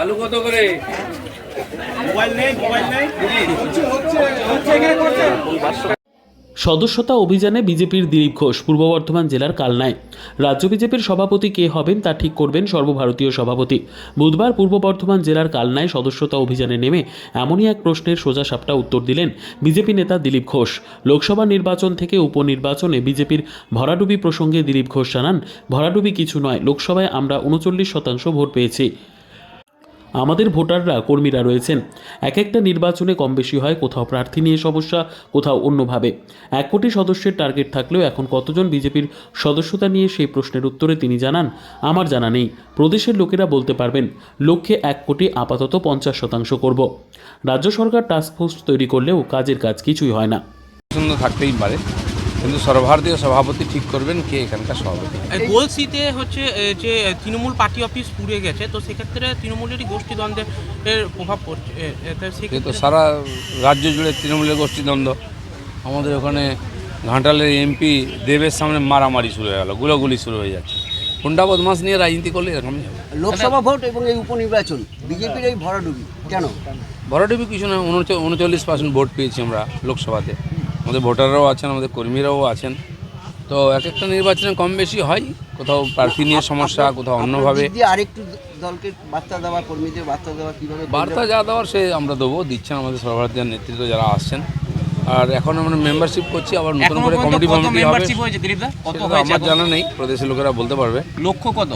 আলু কত করে? সদস্যতা অভিযানে বিজেপির দিলীপ ঘোষ পূর্ব বর্ধমান জেলার কালনায়। রাজ্য বিজেপির সভাপতি কে হবেন তা ঠিক করবেন সর্বভারতীয় সভাপতি। বুধবার পূর্ব বর্ধমান জেলার কালনায় সদস্যতা অভিযানে নেমে এমনই এক প্রশ্নের সোজা সাপটা উত্তর দিলেন বিজেপি নেতা দিলীপ ঘোষ। লোকসভা নির্বাচন থেকে উপনির্বাচনে বিজেপির ভরাডুবি প্রসঙ্গে দিলীপ ঘোষ জানান ভরাডুবি কিছু নয় লোকসভায় আমরা উনচল্লিশ শতাংশ ভোট পেয়েছি। আমাদের ভোটাররা, কর্মীরা রয়েছেন। এক একটা নির্বাচনে কম বেশি হয়, কোথাও প্রার্থী নিয়ে সমস্যা, কোথাও অন্যভাবে। এক কোটি সদস্যের টার্গেট থাকলেও এখন কতজন বিজেপির সদস্যতা নিয়ে সেই প্রশ্নের উত্তরে তিনি জানান, আমার জানা নেই। প্রদেশের লোকেরা বলতে পারবেন, লক্ষ্যে এক কোটি আপাতত পঞ্চাশ শতাংশ করব। রাজ্য সরকার টাস্কফোর্স তৈরি করলেও কাজের কাজ কিছুই হয় না। থাকতেই পারে। কিন্তু সর্বভারতীয় সভাপতি ঠিক করবেন কে এখানকার সভাপতি। গোলসিতে হচ্ছে যে তৃণমূল পার্টি অফিস পুড়ে গেছে তো সেক্ষেত্রে তৃণমূলেরই গোষ্ঠীদ্বন্দ্বের প্রভাব পড়ছে। তো সারা রাজ্য জুড়ে তৃণমূলের গোষ্ঠীদ্বন্দ্ব। আমাদের ওখানে ঘাটালের এমপি দেবের সামনে মারামারি শুরু হয়ে গেল গুলোগুলি শুরু হয়ে যাচ্ছে। হুন্ডা বদমাস নিয়ে রাজনীতি করলে এরকমই হবে লোকসভা ভোট এবং এই উপনির্বাচন বিজেপির এই ভরাডুবি কেন? ভরাডুবি কিছু না উনচল্লিশ পার্সেন্ট ভোট পেয়েছি আমরা লোকসভাতে। আমাদের ভোটাররাও আছেন আমাদের কর্মীরাও আছেন। তো এক একটা নির্বাচনে কম বেশি হয় কোথাও প্রার্থী নিয়ে সমস্যা কোথাও অন্যভাবে। আরেকটু দলকে বার্তা দেওয়া কর্মীদের বার্তা দেওয়া কীভাবে বার্তা যা দেওয়ার সে আমরা দেবো দিচ্ছেন আমাদের সর্বভারতীয় নেতৃত্ব যারা আসছেন। আর এখন আমরা মেম্বারশিপ করছি আবার নতুন করে কমিটি কমিটি হবে। মেম্বারশিপ হয়েছে দিলীপদা কত সেটা তো হয়েছে আমার জানা নেই প্রদেশের লোকেরা বলতে পারবে। লক্ষ্য কত?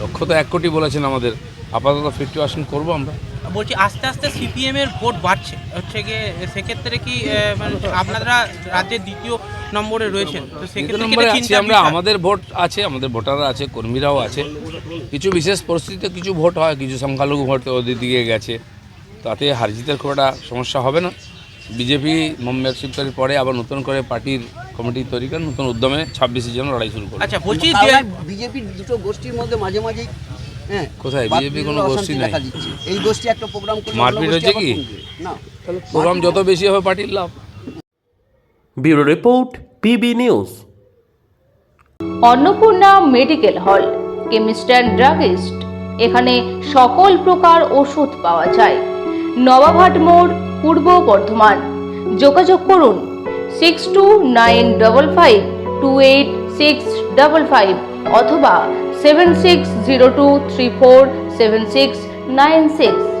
লক্ষ্য তো এক কোটি বলেছেন আমাদের। আপাতত ফিফটি পার্সেন্ট করব আমরা। বলছি আস্তে আস্তে সিপিএম এর ভোট বাড়ছে। হচ্ছে গিয়ে সেক্ষেত্রে কি মানে আপনারা রাজ্যের দ্বিতীয় নম্বরে রয়েছেন তো সেক্ষেত্রে কি আমরা। আমাদের ভোট আছে আমাদের ভোটাররা আছে কর্মীরাও আছে। কিছু বিশেষ পরিস্থিতিতে কিছু ভোট হয় কিছু সংখ্যালঘু ভোট ওদের দিকে গেছে। তাতে হারজিতের খুব একটা সমস্যা হবে না। বিজেপি মেম্বারশিপ তৈরির পরে আবার নতুন করে পার্টির কমিটি তৈরি করে নতুন উদ্যমে ছাব্বিশের জন্য লড়াই শুরু করে আচ্ছা বলছি বিজেপির দুটো গোষ্ঠীর মধ্যে মাঝে মাঝেই হ্যাঁ। কোথায়? BJP কোনো গোষ্ঠী নাই। এই গোষ্ঠী একটা প্রোগ্রাম করলে মারপিট হচ্ছে কি? না। প্রোগ্রাম যত বেশি হবে পার্টির লাভ। Bureau report PB news Annapurna medical hall chemist and druggist. এখানে সকল প্রকার ওষুধ পাওয়া যায়। নবাবহাট মোড় পূর্ব বর্ধমান। যোগাযোগ করুন six two nine double five two eight six double five অথবা seven six zero two three four seven six nine six